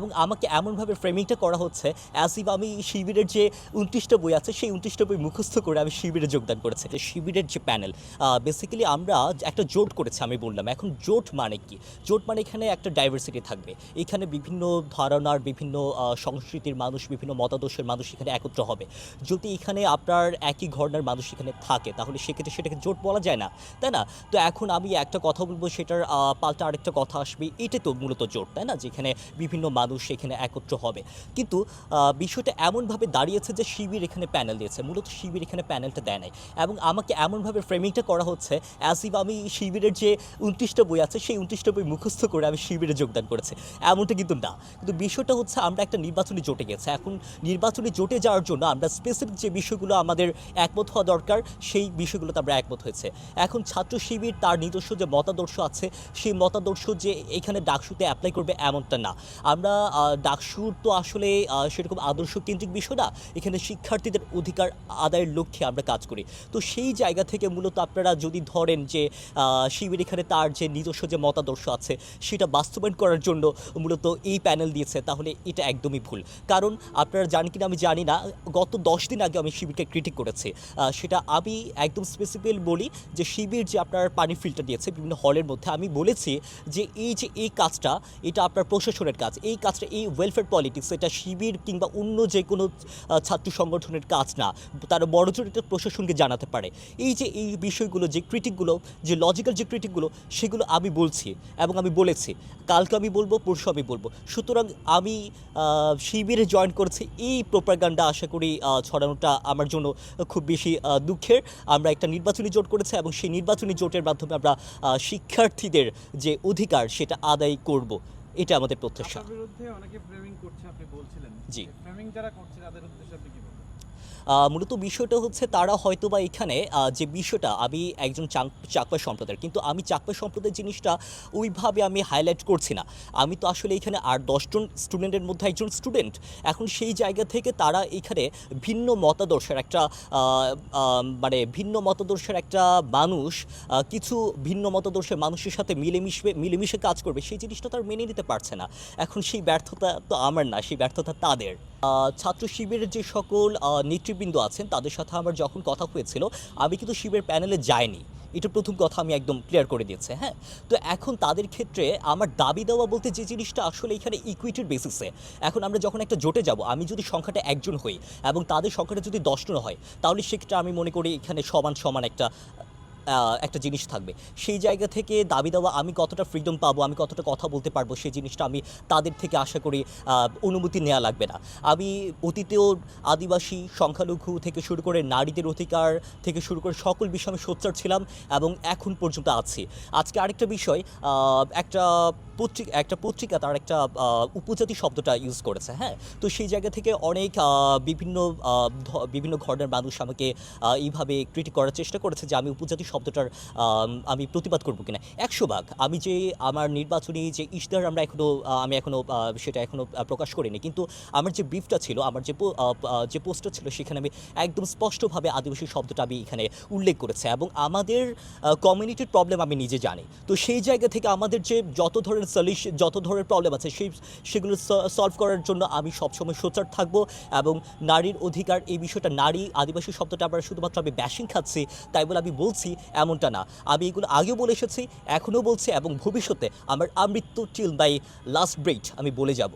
এবং আমাকে এমনভাবে ফ্রেমিংটা করা হচ্ছে অ্যাজ ইভ আমি শিবিরের যে উনত্রিশটা বই আছে, সেই উনত্রিশটা বই মুখস্থ করে আমি শিবিরে যোগদান করেছি। শিবিরের যে প্যানেল বেসিক্যালি আমরা একটা জোট করেছি আমি বললাম। এখন জোট মানে কি? জোট মানে এখানে একটা ডাইভার্সিটি থাকবে। এখানে বিভিন্ন ধারণার, বিভিন্ন সংস্কৃতির মানুষ, বিভিন্ন মতাদর্শের মানুষ এখানে একত্র হবে। যদি এখানে আপনার একই ঘরনার মানুষ এখানে থাকে, তাহলে সেক্ষেত্রে সেটাকে জোট বলা যায় না, তাই না? তো এখন আমি একটা কথা বলব, সেটার পাল্টা আরেকটা কথা আসবে। এটা তো মূলত জোট, তাই না? যেখানে বিভিন্ন মানুষ এখানে একত্র হবে। কিন্তু বিষয়টা এমনভাবে দাঁড়িয়েছে যে শিবির এখানে প্যানেল দিয়েছে। মূলত শিবির এখানে প্যানেলটা দেয় নাই। এবং আমাকে এমনভাবে ফ্রেমিংটা করা হচ্ছে অ্যাজ ইভ আমি শিবিরের যে উনত্রিশটা বই আছে, সেই উনত্রিশটা বই মুখস্থ করে আমি শিবিরে যোগদান করেছি। এমনটা কিন্তু না। কিন্তু বিষয়টা হচ্ছে আমরা একটা নির্বাচনী জোটে গেছে। এখন নির্বাচনী জোটে যাওয়ার জন্য আমরা স্পেসিফিক যে বিষয়গুলো আমাদের একমত হওয়া দরকার, সেই বিষয়গুলোতে আমরা একমত হয়েছে। এখন ছাত্র শিবির তার নিজস্ব যে মতাদর্শ আছে, সেই মতাদর্শ যে এখানে ডাকসুতে অ্যাপ্লাই করবে এমনটা না। আমরা ডাকসুর তো আসলে সেরকম আদর্শ কেন্দ্রিক বিষয় না। এখানে শিক্ষার্থীদের অধিকার আদায়ের লক্ষ্যে আমরা কাজ করি। তো সেই জায়গা থেকে মূলত আপনারা যদি ধরেন যে শিবির এখানে তার যে নিজস্ব যে মতাদর্শ আছে, সেটা বাস্তবায়ন করার জন্য মূলত এই প্যানেল দিয়েছে, তাহলে এটা একদমই ভুল। কারণ আপনারা জানেন কিনা আমি জানি না, গত দশ দিন আগে আমি শিবিরকে ক্রিটিক করেছি। সেটা আমি একদম স্পেসিফিক বলি যে, শিবির যে আপনার পানি ফিল্টার দিয়েছে, বিভিন্ন হলের মধ্যে আমি বলেছি যে, এই যে এই কাজটা, এটা আপনার প্রশাসনের কাজ। এই কাজটা এই ওয়েলফেয়ার পলিটিক্স এটা শিবির কিংবা অন্য যে কোনো ছাত্র সংগঠনের কাজ না, তারা বড় জোর এটা প্রশাসনকে জানাতে পারে। এই যে, এই বিষয়গুলো, যে ক্রিটিকগুলো যে লজিক্যাল যে ক্রিটিকগুলো সেগুলো আমি বলছি এবং আমি বলেছি। কালকে আমি বলব, পরশু আমি বলব। সুতরাং আমি শিবিরে জয়েন করেছি, এই প্রোপাগান্ডা আশা করি ছড়ানোটা আমার জন্য খুব বেশি দুঃখের। আমরা একটা নির্বাচনী জোট করেছি এবং সেই নির্বাচনী জোটের মাধ্যমে আমরা শিক্ষার্থীদের যে অধিকার, সেটা আদায় করব। এটা আমাদের প্রত্যাশা। বিরুদ্ধে অনেকে ফ্রেমিং করছে আপনি বলছিলেন। জি। ফ্রেমিং যারা করছে তাদের উদ্দেশ্যে আপনি কি বলবেন? মূলত বিষয়টা হচ্ছে তারা হয়তো বা এখানে যে বিষয়টা, আমি একজন চাক- চাকমা সম্প্রদায়ের, কিন্তু আমি চাকমা সম্প্রদায়ের জিনিসটা ওইভাবে আমি হাইলাইট করছি না। আমি তো আসলে এখানে আর দশজন স্টুডেন্টের মধ্যে একজন স্টুডেন্ট এখন সেই জায়গা থেকে তারা এখানে ভিন্ন মতাদর্শের একটা মানে ভিন্ন মতাদর্শের একটা মানুষ কিছু ভিন্ন মতাদর্শের মানুষের সাথে মিলেমিশবে, মিলেমিশে কাজ করবে, সেই জিনিসটা তার মেনে নিতে পারছে না। এখন সেই ব্যর্থতা তো আমার না, সেই ব্যর্থতা তাদের। ছাত্র শিবিরের যে সকল নেতৃবৃন্দ আছেন, তাদের সাথে আমার যখন কথা হয়েছিল, আমি কিন্তু শিবের প্যানেলে যাইনি। এটা প্রথম কথা আমি একদম ক্লিয়ার করে দিয়েছি হ্যাঁ? তো এখন তাদের ক্ষেত্রে আমার দাবি দেওয়া বলতে যে জিনিসটা আসলে এখানে ইকুইটির বেসিসে এখন আমরা যখন একটা জোটে যাব, আমি যদি সংখ্যাটা একজন হই এবং তাদের সংখ্যাটা যদি দশজন হয়, তাহলে সেক্ষেত্রে আমি মনে করি এখানে সমান সমান একটা একটা জিনিস থাকবে। সেই জায়গা থেকে দাবি দেওয়া, আমি কতটা ফ্রিডম পাবো, আমি কতটা কথা বলতে পারব, সেই জিনিসটা আমি তাদের থেকে আশা করি অনুমতি নেওয়া লাগবে না। আমি অতীতেও আদিবাসী, সংখ্যালঘু থেকে শুরু করে নারীদের অধিকার থেকে শুরু করে সকল বিষয়ে আমি সোচ্চার ছিলাম এবং এখন পর্যন্ত আছি। আজকে আরেকটা বিষয় একটা পত্রিকা একটা পত্রিকা তার একটা উপজাতি শব্দটা ইউজ করেছে হ্যাঁ? তো সেই জায়গা থেকে অনেক বিভিন্ন বিভিন্ন ধরনের মানুষ আমাকে এইভাবে ক্রিটিক করার চেষ্টা করেছে যে আমি উপজাতি শব্দটার, আমি প্রতিবাদ করব কিনা? একশো ভাগ। আমি যে আমার নির্বাচনী যে ইশতেহার আমরা এখনও আমি এখনও সেটা এখনও প্রকাশ করিনি। কিন্তু আমার যে ব্রিফটা ছিল, আমার যে যে পোস্টার ছিল, সেখানে আমি একদম স্পষ্টভাবে আদিবাসী শব্দটা আমি এখানে উল্লেখ করেছে এবং আমাদের কমিউনিটির প্রবলেম আমি নিজে জানি। তো সেই জায়গা থেকে আমাদের যে যত ধরনের সলিউশন যত ধরনের প্রবলেম আছে, সেই, সেগুলো সলভ করার জন্য আমি সবসময় সোচ্চার থাকব এবং নারীর অধিকার, এই বিষয়টা নারী আদিবাসী শব্দটা আমরা শুধুমাত্র আমি ব্যাশিং খাচ্ছি, তাই বলে আমি বলছি এমনটা না। আমি এগুলো আগেও বলে এসেছি, এখনও বলছি এবং ভবিষ্যতে আমার আমৃত্যু টিল বাই লাস্ট ব্রেট আমি বলে যাব।